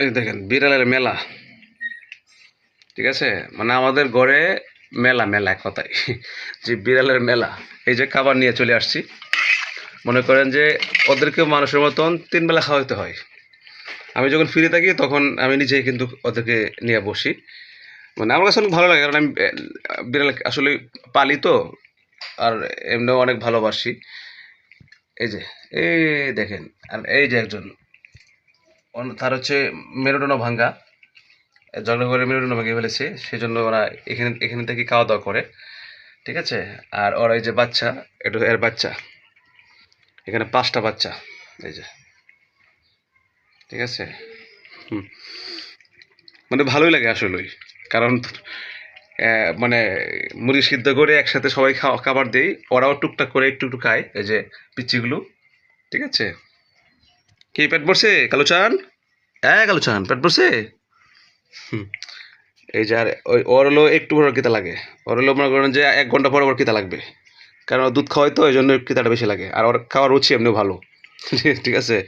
এই দেখেন, বিড়ালের মেলা। ঠিক আছে? মানে আমাদের ঘরে মেলা মেলা এক কথায়। যে বিড়ালের মেলা। এই যে খাবার নিয়ে চলে আসছি। মনে করেন যে ওদেরকে মানুষের মতন তিন বেলা খাওয়াতে হয়। আমি যখন ফিরে থাকি, তখন আমি নিজেই কিন্তু ওদেরকে নিয়ে বসি। মানে আমার কাছে অনেক ভালো লাগে, কারণ আমি বিড়াল আসলে পালি তো, আর এমনিও অনেক ভালোবাসি। এই যে, এই দেখেন, আর এই যে একজন তার হচ্ছে মেরুদণ্ড ভাঙ্গা ঝগড়া করে মেরুদণ্ড ভেঙে ফেলেছে সেই জন্য ওরা এখানে এখানে থেকে খাওয়া দাওয়া করে, ঠিক আছে? আর ওরা এই যে বাচ্চা, এটা এর বাচ্চা, এখানে পাঁচটা বাচ্চা, এই যে, ঠিক আছে? হুম। মানে ভালোই লাগে আসলেই, কারণ মানে মুড়ি সিদ্ধ করে একসাথে সবাই খাওয়া খাবার দিই, ওরাও টুকটাক করে একটু একটু খায়, এই যে পিচ্চিগুলো, ঠিক আছে? কি, পেট পড়ছে কালো চান? হ্যাঁ কালো চান। পেট পড়ছে এই যে আর ওই ওর হলো একটু পর কিতা লাগে। ওর হলো মনে করেন যে এক ঘণ্টা পরে ওর কিতা লাগবে। কারণ দুধ খাওয়াই তো, ওই জন্য কিতাটা বেশি লাগে। আর ওর খাওয়ার রুচি এমনিও ভালো। ঠিক আছে?